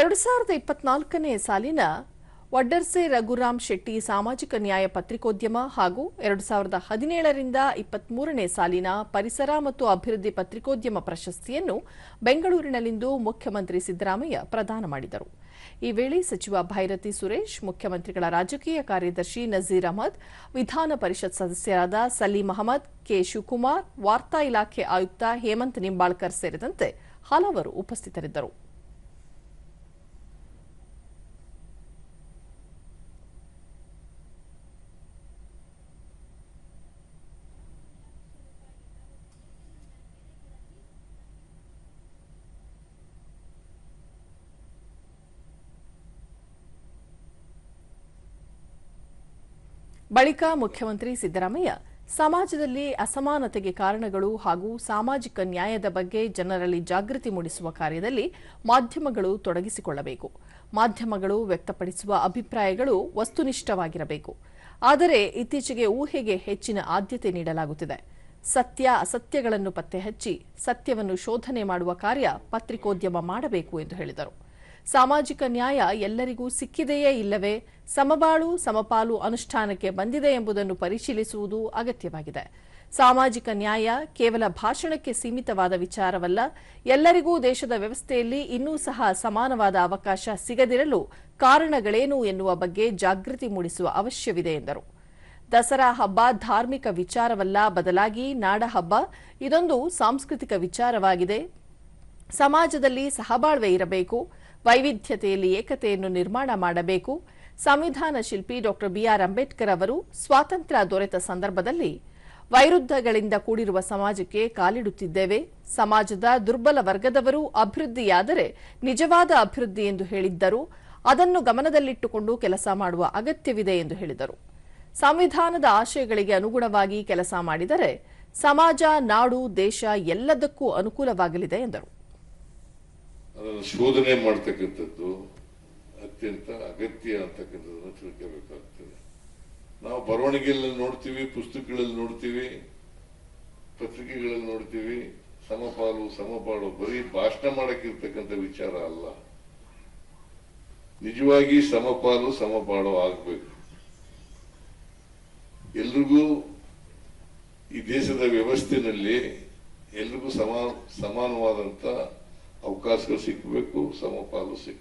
ಎರಡು ಸಾವಿರದ ಇಪ್ಪತ್ನಾಲ್ಕನೇ ಸಾಲಿನ ವಡ್ಡರ್ಸೆ ರಘುರಾಮ್ ಶೆಟ್ಟಿ ಸಾಮಾಜಿಕ ನ್ಯಾಯ ಪತ್ರಿಕೋದ್ಯಮ ಹಾಗೂ ಎರಡು ಸಾವಿರದ ಹದಿನೇಳರಿಂದ ಇಪ್ಪತ್ಮೂರನೇ ಸಾಲಿನ ಪರಿಸರ ಮತ್ತು ಅಭಿವೃದ್ಧಿ ಪತ್ರಿಕೋದ್ಯಮ ಪ್ರಶಸ್ತಿಯನ್ನು ಬೆಂಗಳೂರಿನಲ್ಲಿಂದು ಮುಖ್ಯಮಂತ್ರಿ ಸಿದ್ದರಾಮಯ್ಯ ಪ್ರದಾನ ಮಾಡಿದರು. ಈ ವೇಳೆ ಸಚಿವ ಭೈರತಿ ಸುರೇಶ್, ಮುಖ್ಯಮಂತ್ರಿಗಳ ರಾಜಕೀಯ ಕಾರ್ಯದರ್ಶಿ ನಜೀರ್ ಅಹಮದ್, ವಿಧಾನ ಪರಿಷತ್ ಸದಸ್ಯರಾದ ಸಲೀಂ ಅಹಮದ್, ಕೆ. ಶಿವಕುಮಾರ್, ವಾರ್ತಾ ಇಲಾಖೆ ಆಯುಕ್ತ ಹೇಮಂತ್ ನಿಂಬಾಳ್ಕರ್ ಸೇರಿದಂತೆ ಹಲವರು ಉಪಸ್ಥಿತರಿದ್ದರು. ಬಳಿಕ ಮುಖ್ಯಮಂತ್ರಿ ಸಿದ್ದರಾಮಯ್ಯ ಸಮಾಜದಲ್ಲಿ ಅಸಮಾನತೆಗೆ ಕಾರಣಗಳು ಹಾಗೂ ಸಾಮಾಜಿಕ ನ್ಯಾಯದ ಬಗ್ಗೆ ಜನರಲ್ಲಿ ಜಾಗೃತಿ ಮೂಡಿಸುವ ಕಾರ್ಯದಲ್ಲಿ ಮಾಧ್ಯಮಗಳು ತೊಡಗಿಸಿಕೊಳ್ಳಬೇಕು. ಮಾಧ್ಯಮಗಳು ವ್ಯಕ್ತಪಡಿಸುವ ಅಭಿಪ್ರಾಯಗಳು ವಸ್ತುನಿಷ್ಠವಾಗಿರಬೇಕು. ಆದರೆ ಇತ್ತೀಚೆಗೆ ಊಹೆಗೆ ಹೆಚ್ಚಿನ ಆದ್ಯತೆ ನೀಡಲಾಗುತ್ತಿದೆ. ಸತ್ಯ ಅಸತ್ಯಗಳನ್ನು ಪತ್ತೆಹಚ್ಚಿ ಸತ್ಯವನ್ನು ಶೋಧನೆ ಮಾಡುವ ಕಾರ್ಯ ಪತ್ರಿಕೋದ್ಯಮ ಮಾಡಬೇಕು ಎಂದು ಹೇಳಿದರು. ಸಾಮಾಜಿಕ ನ್ಯಾಯ ಎಲ್ಲರಿಗೂ ಸಿಕ್ಕಿದೆಯೇ ಇಲ್ಲವೇ? ಸಮಬಾಳು, ಸಮಪಾಲು ಅನುಷ್ಠಾನಕ್ಕೆ ಬಂದಿದೆ ಎಂಬುದನ್ನು ಪರಿಶೀಲಿಸುವುದು ಅಗತ್ಯವಾಗಿದೆ. ಸಾಮಾಜಿಕ ನ್ಯಾಯ ಕೇವಲ ಭಾಷಣಕ್ಕೆ ಸೀಮಿತವಾದ ವಿಚಾರವಲ್ಲ, ಎಲ್ಲರಿಗೂ ದೇಶದ ವ್ಯವಸ್ಥೆಯಲ್ಲಿ ಇನ್ನೂ ಸಹ ಸಮಾನವಾದ ಅವಕಾಶ ಸಿಗದಿರಲು ಕಾರಣಗಳೇನು ಎನ್ನುವ ಬಗ್ಗೆ ಜಾಗೃತಿ ಮೂಡಿಸುವ ಅವಶ್ಯವಿದೆ ಎಂದರು. ದಸರಾ ಹಬ್ಬ ಧಾರ್ಮಿಕ ವಿಚಾರವಲ್ಲ, ಬದಲಾಗಿ ನಾಡ ಹಬ್ಬ. ಇದೊಂದು ಸಾಂಸ್ಕೃತಿಕ ವಿಚಾರವಾಗಿದೆ. ಸಮಾಜದಲ್ಲಿ ಸಹಬಾಳ್ವೆ ಇರಬೇಕು. ವೈವಿಧ್ಯತೆಯಲ್ಲಿ ಏಕತೆಯನ್ನು ನಿರ್ಮಾಣ ಮಾಡಬೇಕು. ಸಂವಿಧಾನ ಶಿಲ್ಪಿ ಡಾಕ್ಟರ್ ಬಿಆರ್ ಅಂಬೇಡ್ಕರ್ ಅವರು ಸ್ವಾತಂತ್ರ್ಯ ದೊರೆತ ಸಂದರ್ಭದಲ್ಲಿ ವೈರುದ್ಧಗಳಿಂದ ಕೂಡಿರುವ ಸಮಾಜಕ್ಕೆ ಕಾಲಿಡುತ್ತಿದ್ದೇವೆ. ಸಮಾಜದ ದುರ್ಬಲ ವರ್ಗದವರು ಅಭಿವೃದ್ಧಿಯಾದರೆ ನಿಜವಾದ ಅಭಿವೃದ್ಧಿ ಎಂದು ಹೇಳಿದ್ದರು. ಅದನ್ನು ಗಮನದಲ್ಲಿಟ್ಟುಕೊಂಡು ಕೆಲಸ ಮಾಡುವ ಅಗತ್ಯವಿದೆ ಎಂದು ಹೇಳಿದರು. ಸಂವಿಧಾನದ ಆಶಯಗಳಿಗೆ ಅನುಗುಣವಾಗಿ ಕೆಲಸ ಮಾಡಿದರೆ ಸಮಾಜ, ನಾಡು, ದೇಶ ಎಲ್ಲದಕ್ಕೂ ಅನುಕೂಲವಾಗಲಿದೆ ಎಂದರು. ಅದನ್ನು ಶೋಧನೆ ಮಾಡ್ತಕ್ಕಂಥದ್ದು ಅತ್ಯಂತ ಅಗತ್ಯ ಅಂತಕ್ಕಂಥದ್ದನ್ನು ತಿಳ್ಕೋಬೇಕಾಗ್ತದೆ. ನಾವು ಬರವಣಿಗೆಯಲ್ಲಿ ನೋಡ್ತೀವಿ, ಪುಸ್ತಕಗಳಲ್ಲಿ ನೋಡ್ತೀವಿ, ಪತ್ರಿಕೆಗಳಲ್ಲಿ ನೋಡ್ತೀವಿ, ಸಮಪಾಲು ಸಮಪಾಲು ಬರೀ ಭಾಷಣ ಮಾಡಕ್ಕಿರ್ತಕ್ಕಂಥ ವಿಚಾರ ಅಲ್ಲ. ನಿಜವಾಗಿ ಸಮಪಾಲು ಸಮಪಾಲು ಆಗಬೇಕು. ಎಲ್ರಿಗೂ ಈ ದೇಶದ ವ್ಯವಸ್ಥೆನಲ್ಲಿ ಎಲ್ರಿಗೂ ಸಮ ao caso que eu se com o São Paulo se